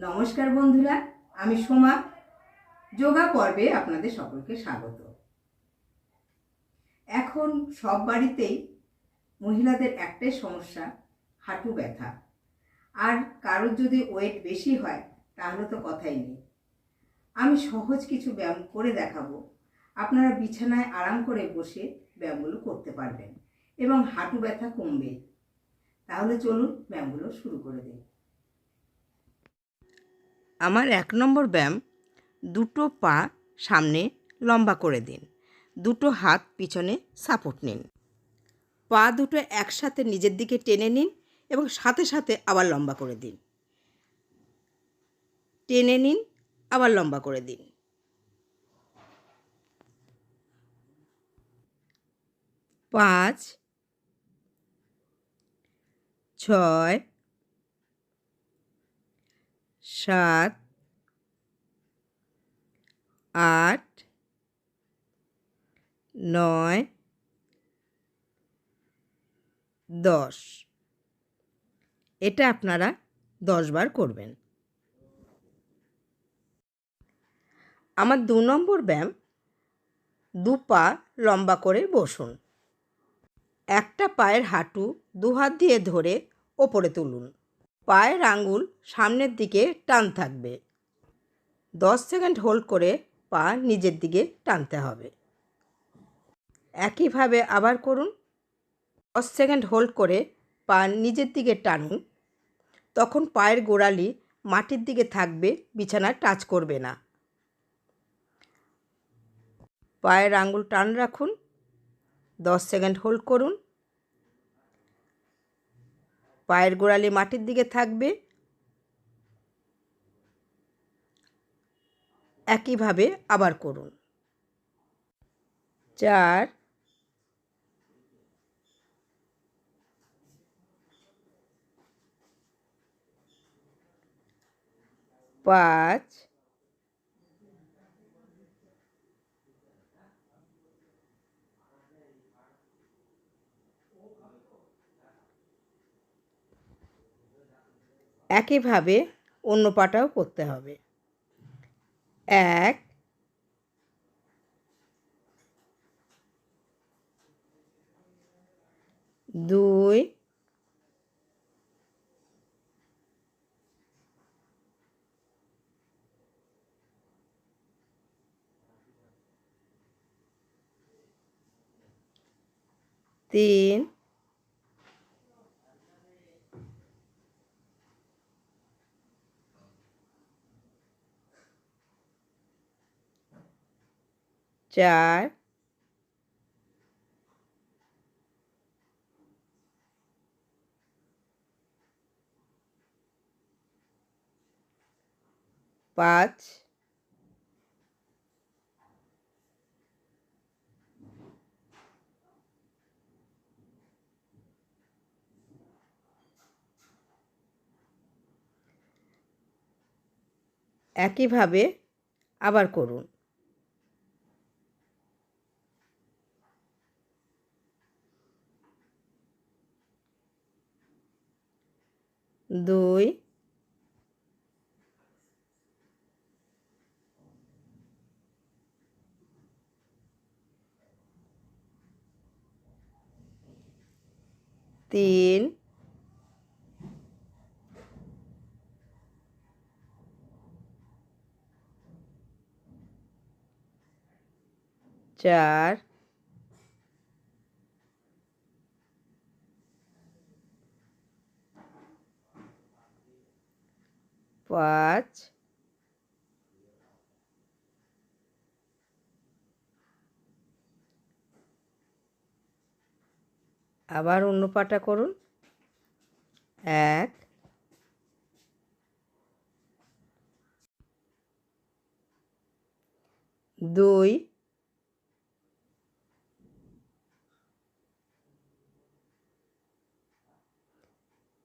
নমস্কার বন্ধুরা, আমি সোমা। যোগা পর্বে আপনাদের সকলকে স্বাগত। এখন সব বাড়িতেই মহিলাদের একটাই সমস্যা, হাঁটু ব্যথা। আর কারোর যদি ওয়েট বেশি হয়, তাহলে তো কথাই নেই। আমি সহজ কিছু ব্যায়াম করে দেখাবো। আপনারা বিছানায় আরাম করে বসে ব্যায়ামগুলো করতে পারবেন এবং হাঁটু ব্যথা কমবে। তাহলে চলুন ব্যায়ামগুলো শুরু করে দিই। আমার এক নম্বর ব্যায়াম দুটো পা সামনে লম্বা করে দিন। দুটো হাত পিছনে সাপোর্ট নিন। পা দুটো একসাথে নিজের দিকে টেনে নিন এবং সাথে সাথে আবার লম্বা করে দিন। টেনে নিন, আবার লম্বা করে দিন। পাঁচ, ছয় সাত, আট, নয়, দশ। এটা আপনারা দশবার করবেন। আমার দু নম্বর ব্যায়াম, দু পা লম্বা করে বসুন। একটা পায়ের হাঁটু দু হাত দিয়ে ধরে ওপরে তুলুন। পায়ের আঙুল সামনের দিকে টান থাকবে। দশ সেকেন্ড হোল্ড করে পা নিজের দিকে টানতে হবে। একইভাবে আবার করুন। দশ সেকেন্ড হোল্ড করে পা নিজের দিকে টানুন। তখন পায়ের গোড়ালি মাটির দিকে থাকবে, বিছানা টাচ করবে না। পায়ের আঙুল টান রাখুন। দশ সেকেন্ড হোল্ড করুন। পায়ের গোড়ালি মাটির দিকে থাকবে। একইভাবে আবার করুন। চার। পাঁচ। একইভাবে অন্য পাটাও করতে হবে। এক দুই তিন চার পাঁচ একইভাবে আবার করুন। দুই তিন চার পাঁচ আবার অন্য পাটা করুন। এক দুই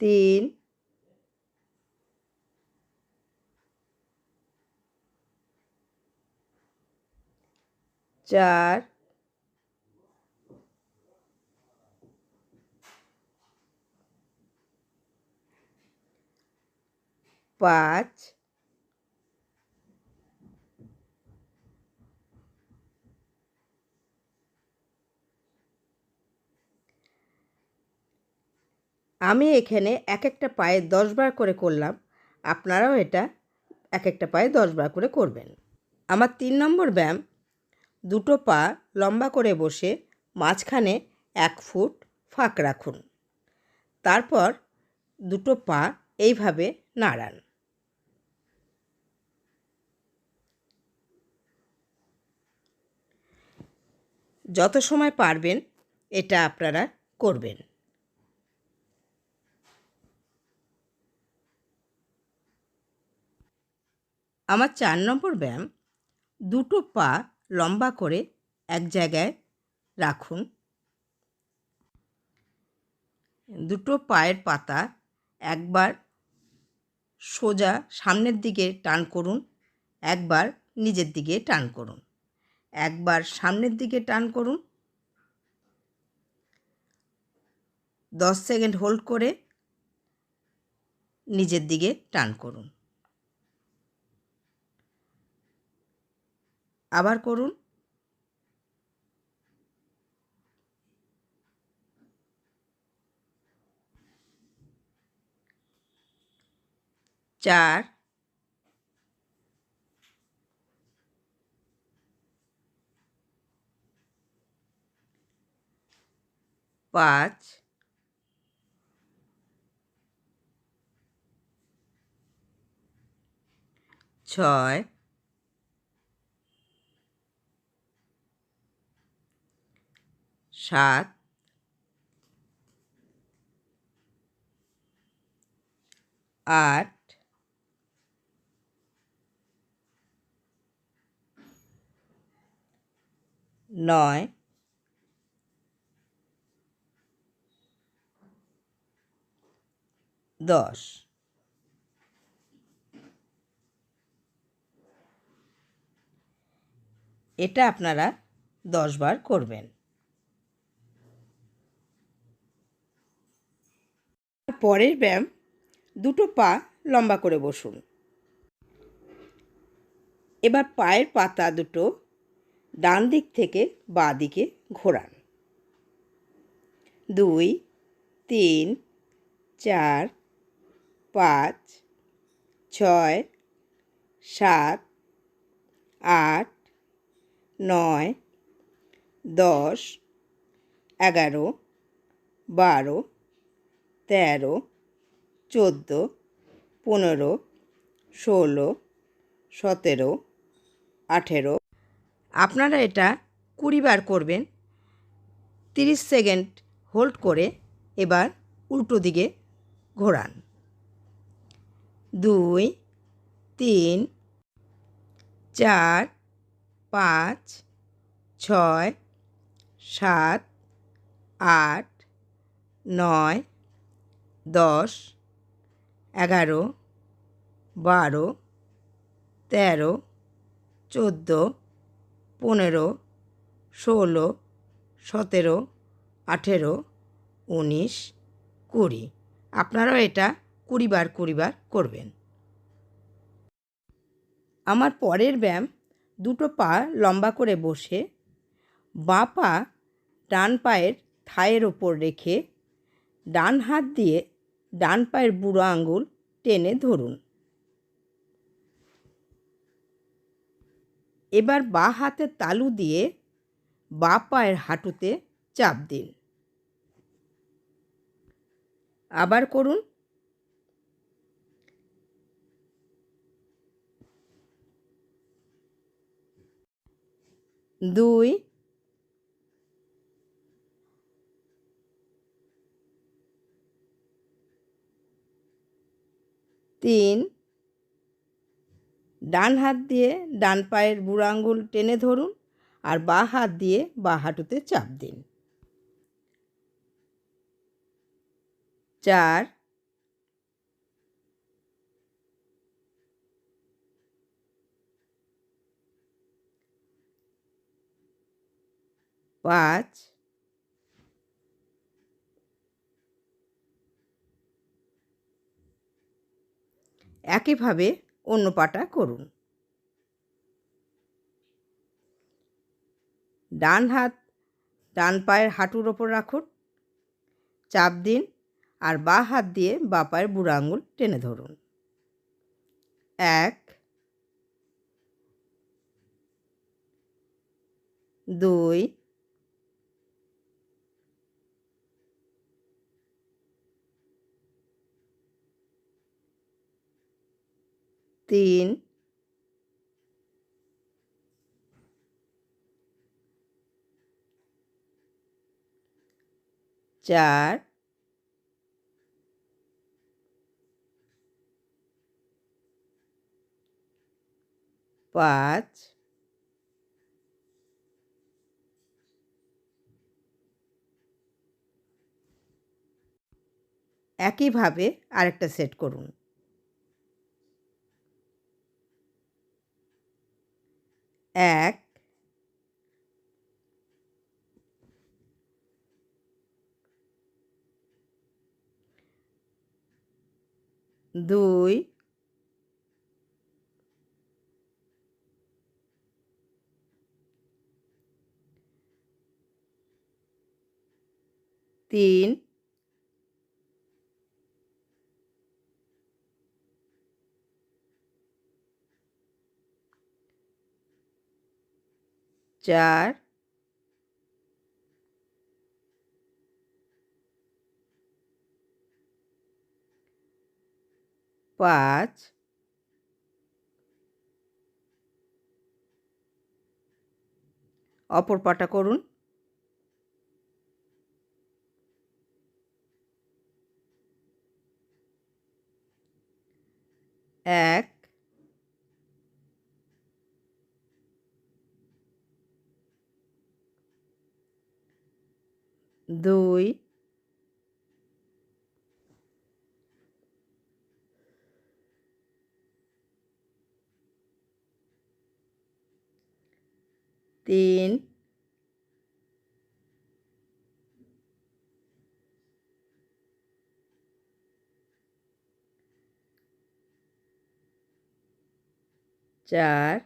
তিন চার, পাঁচ, আমি এখানে এক একটা পায়ে দশ বার করে করলাম। আপনারাও এটা এক একটা পায়ে দশ বার করে করবেন। আমার তিন নম্বর ব্যায়াম দুটো পা লম্বা করে বসে মাঝখানে এক ফুট ফাঁক রাখুন। তারপর দুটো পা এইভাবে নাড়ান। যত সময় পারবেন এটা আপনারা করবেন। আমার চার নম্বর ব্যায়াম দুটো পা লম্বা করে এক জায়গায় রাখুন। দুটো পায়ের পাতা একবার সোজা সামনের দিকে টান করুন, একবার নিজের দিকে টান করুন। একবার সামনের দিকে টান করুন। দশ সেকেন্ড হোল্ড করে নিজের দিকে টান করুন। আবার করুন। চার। পাঁচ। ছয়। সাত আট নয় দশ। এটা আপনারা দশ বার করবেন। পরের ব্যায়াম, দুটো পা লম্বা করে বসুন। এবার পায়ের পাতা দুটো ডান দিক থেকে বাঁ দিকে ঘোরান। দুই, তিন, চার, পাঁচ, ছয়, সাত, আট, নয়, দশ, এগারো, বারো তেরো, চোদ্দ, পনেরো, ষোলো, সতেরো, আঠেরো। আপনারা এটা কুড়ি বার করবেন। তিরিশ সেকেন্ড হোল্ড করে এবার উল্টো দিকে ঘোরান। দুই, তিন, চার, পাঁচ, ছয়, সাত, আট, নয় দশ, এগারো, বারো, তেরো, চোদ্দ, পনেরো, ষোলো, সতেরো, আঠেরো, উনিশ, কুড়ি। আপনারাও এটা কুড়ি বার কুড়ি বার করবেন। আমার পরের ব্যায়াম দুটো পা লম্বা করে বসে, বাঁ পা ডান পায়ের থায়ের ওপর রেখে ডান হাত দিয়ে ডান পায়ের বুড়ো আঙুল টেনে ধরুন। এবার বাঁ হাতের তালু দিয়ে বাঁ পায়ের হাঁটুতে চাপ দিন। আবার করুন। দুই তিন, ডান হাত দিয়ে ডান পায়ের বুড়ো আঙুল টেনে ধরুন আর বাঁ হাত দিয়ে বাঁ হাঁটুতে চাপ দিন। চার, পাঁচ একইভাবে অন্য পাটা করুন। ডান হাত, ডান পায়ের হাঁটুর ওপর রাখুন। চাপ দিন আর বা হাত দিয়ে বা পায়ের বুড়ো আঙুল টেনে ধরুন। এক, দুই তিন চার। পাঁচ। একইভাবে আরেকটা সেট করুন। এক দুই তিন চার পাঁচ অপর পাটা করুন। এক দুই তিন। চার।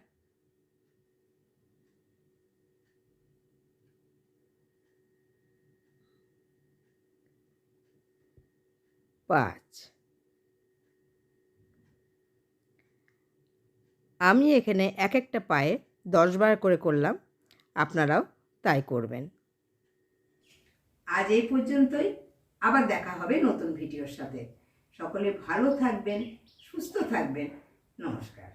পাঁচ। আমি এখানে এক একটা পায়ে দশ বার করে করলাম। আপনারাও তাই করবেন। আজ এই পর্যন্তই। আবার দেখা হবে নতুন ভিডিওর সাথে। সকলে ভালো থাকবেন, সুস্থ থাকবেন। নমস্কার।